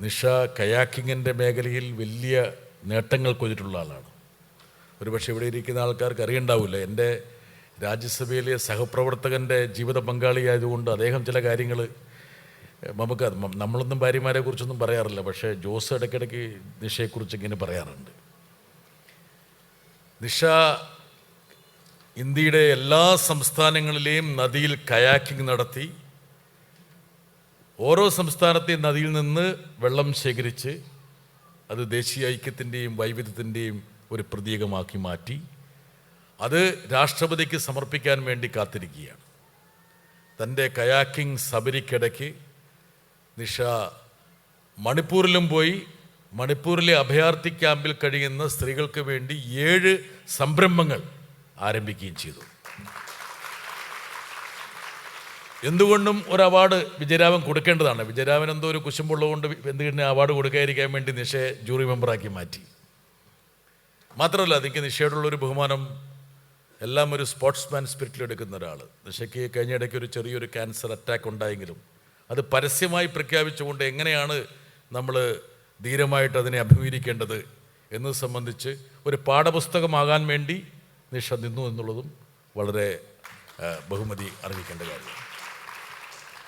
നിഷ കയാക്കിങ്ങിന്റെ മേഖലയിൽ വലിയ നേട്ടങ്ങൾ കൊതിട്ടുള്ള ആളാണ്. ഒരുപക്ഷെ ഇവിടെ ഇരിക്കുന്ന ആൾക്കാർക്ക് അറിയണ്ടാവില്ല. എന്റെ രാജ്യസഭയിലെ സഹപ്രവർത്തകന്റെ ജീവിത പങ്കാളിയായതുകൊണ്ട് അദ്ദേഹം ചില കാര്യങ്ങൾ നമുക്ക് നമ്മളൊന്നും ഭാര്യമാരെ കുറിച്ചൊന്നും പറയാറില്ല. പക്ഷേ ജോസ് ഇടയ്ക്കിടയ്ക്ക് നിഷയെക്കുറിച്ച് ഇങ്ങനെ പറയാറുണ്ട്. നിഷ ഇന്ത്യയുടെ എല്ലാ സംസ്ഥാനങ്ങളിലെയും നദിയിൽ കയാക്കിംഗ് നടത്തി ഓരോ സംസ്ഥാനത്തെയും നദിയിൽ നിന്ന് വെള്ളം ശേഖരിച്ച് അത് ദേശീയ ഐക്യത്തിന്റെയും വൈവിധ്യത്തിന്റെയും ഒരു പ്രതീകമാക്കി മാറ്റി അത് രാഷ്ട്രപതിക്ക് സമർപ്പിക്കാൻ വേണ്ടി കാത്തിരിക്കുകയാണ്. തന്റെ കയാക്കിംഗ് സബരിക്കിടയ്ക്ക് നിഷ മണിപ്പൂരിലും പോയി മണിപ്പൂരിലെ അഭയാർത്ഥി ക്യാമ്പിൽ കഴിയുന്ന സ്ത്രീകൾക്ക് വേണ്ടി ഏഴ് സംരംഭങ്ങൾ ആരംഭിക്കുകയും ചെയ്തു. എന്തുകൊണ്ടും ഒരു അവാർഡ് വിജയരാമൻ കൊടുക്കേണ്ടതാണ്. വിജയരാമൻ എന്തോ ഒരു കുശുമ്പുള്ളതുകൊണ്ട് എന്തുകൊണ്ട് അവാർഡ് കൊടുക്കാതിരിക്കാൻ വേണ്ടി നിഷയെ ജൂറി മെമ്പറാക്കി മാറ്റി. മാത്രമല്ല എനിക്ക് നിഷയോടുള്ളൊരു ബഹുമാനം എല്ലാം ഒരു സ്പോർട്സ്മാൻ സ്പിരിറ്റിൽ എടുക്കുന്ന ഒരാൾ നിഷയ്ക്ക് കഴിഞ്ഞ ഇടയ്ക്ക് ഒരു ചെറിയൊരു ക്യാൻസർ അറ്റാക്ക് ഉണ്ടായെങ്കിലും അത് പരസ്യമായി പ്രഖ്യാപിച്ചുകൊണ്ട് എങ്ങനെയാണ് നമ്മൾ ധീരമായിട്ട് അതിനെ അഭിമുഖീകരിക്കേണ്ടത് എന്നത് സംബന്ധിച്ച് ഒരു പാഠപുസ്തകമാകാൻ വേണ്ടി നിഷ നിന്നു എന്നുള്ളതും വളരെ ബഹുമതി അറിയിക്കേണ്ട കാര്യമാണ്.